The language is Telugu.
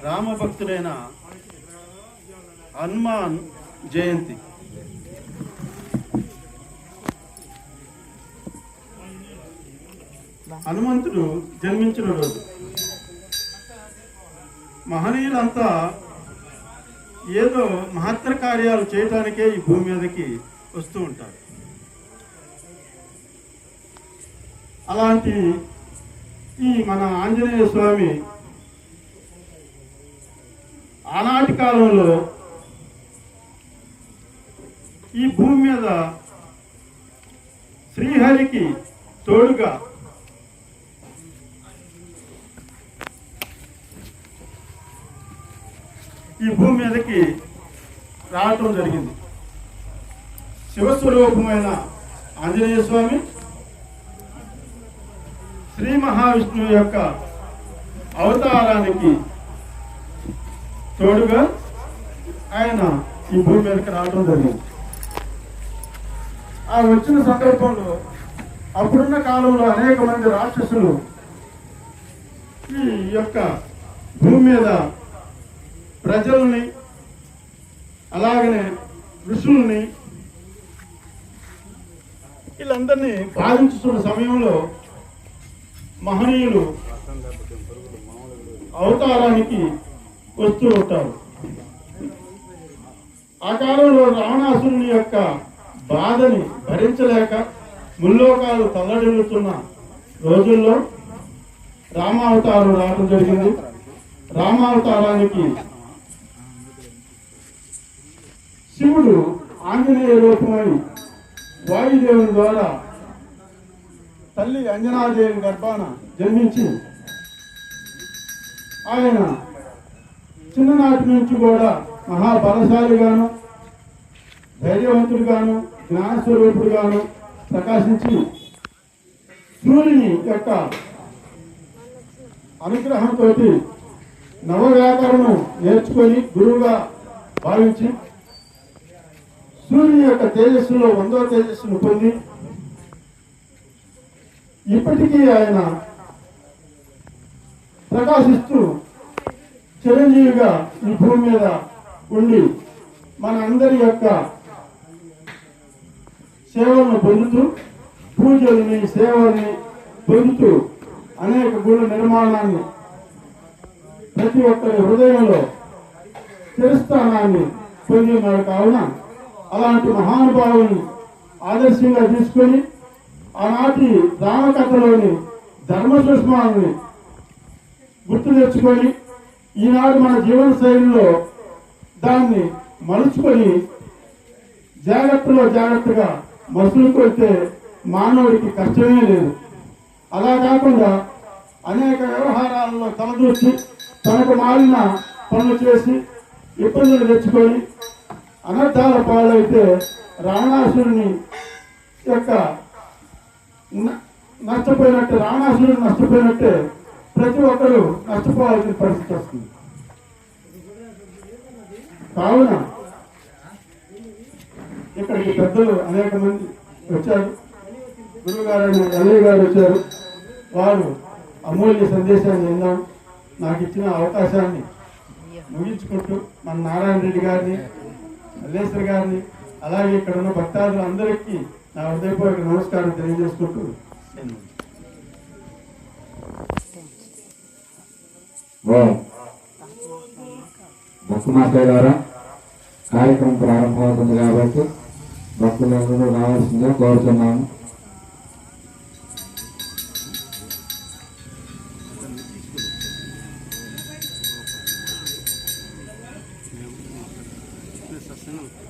రామభక్తుడైన హనుమాన్ జయంతి. హనుమంతుడు జన్మించిన రోజు. మహనీయులంతా ఏదో మహత్తర కార్యాలు చేయడానికే ఈ భూమి మీదకి వస్తూ ఉంటారు. అలాంటి ఈ మన ఆంజనేయ స్వామి ఆనాటి కాలంలో ఈ భూమి మీద శ్రీహరికి తోడుగా ఈ భూమి మీదకి రావటం జరిగింది. శివస్వరూపమైన ఆంజనేయ స్వామి శ్రీ మహావిష్ణువు యొక్క అవతారానికి తోడుగా ఆయన ఈ భూమి మీదకి రావడం జరిగింది. ఆ వచ్చిన సందర్భంలో అప్పుడున్న కాలంలో అనేక మంది రాక్షసులు ఈ యొక్క భూమి మీద ప్రజల్ని అలాగనే ఋషుల్ని వీళ్ళందరినీ బాధించుతున్న సమయంలో మహనీయులు అవతారానికి వస్తూ ఉంటారు. ఆ కాలంలో రావణాసురుని యొక్క బాధని భరించలేక ముల్లోకాలు తల్లడిల్లుతున్న రోజుల్లో రామావతారం రావడం జరిగింది. రామావతారానికి శివుడు ఆంజనేయ రూపమై వాయుదేవుని ద్వారా తల్లి అంజనాదేవి గర్భాన జన్మించి ఆయన చిన్ననాటి నుంచి కూడా మహాబలశాలిగాను ధైర్యవంతుడుగాను జ్ఞానస్వరూపుడుగాను ప్రకాశించి సూర్యుని యొక్క అనుగ్రహంతో నవవ్యాకరణం నేర్చుకొని గురువుగా భావించి సూర్యుని యొక్క తేజస్సులో వందో తేజస్సును పొంది ఇప్పటికీ ఆయన ప్రకాశిస్తూ చిరంజీవిగా ఈ భూమి మీద ఉండి మన అందరి యొక్క సేవలను పొందుతూ పూజల్ని సేవల్ని పొందుతూ అనేక గుణ నిర్మాణాన్ని ప్రతి ఒక్కరి హృదయంలో చిరస్థానాన్ని పొంది కావున అలాంటి మహానుభావుని ఆదర్శంగా తీసుకొని ఆనాటి రామకథలోని ధర్మ సుష్మాన్ని గుర్తు తెచ్చుకొని ఈనాడు మన జీవన శైలిలో దాన్ని మలుచుకొని జాగ్రత్తలో జాగ్రత్తగా మనుషులు మానవుడికి కష్టమే లేదు. అలా కాకుండా అనేక వ్యవహారాలలో తలదూర్చి తనకు మారిన పనులు చేసి ఇబ్బందులు తెచ్చుకొని అనర్థాల పాలైతే రావణాసురుని యొక్క న- రావణాసురుడు నష్టపోయినట్టే ప్రతి ఒక్కరూ నష్టపోవాల్సిన పరిస్థితి వస్తుంది. కావున ఇక్కడికి పెద్దలు అనేక మంది వచ్చారు. గురువు గారు అన్నయ్య గారు వచ్చారు. వారు అమూల్య సందేశాన్ని విన్నాం. నాకు ఇచ్చిన అవకాశాన్ని ముగించుకుంటూ మన నారాయణ రెడ్డి గారిని మల్లేశ్వర్ గారిని అలాగే ఇక్కడ ఉన్న భక్తాదులు అందరికీ నా హృదయపూర్వక నమస్కారం తెలియజేసుకుంటూ ఓ భక్తుమాట్లాడారా కార్యక్రమం ప్రారంభమవుతుంది కాబట్టి భక్తులందరూ రావాల్సిందిగా కోరుతున్నాను.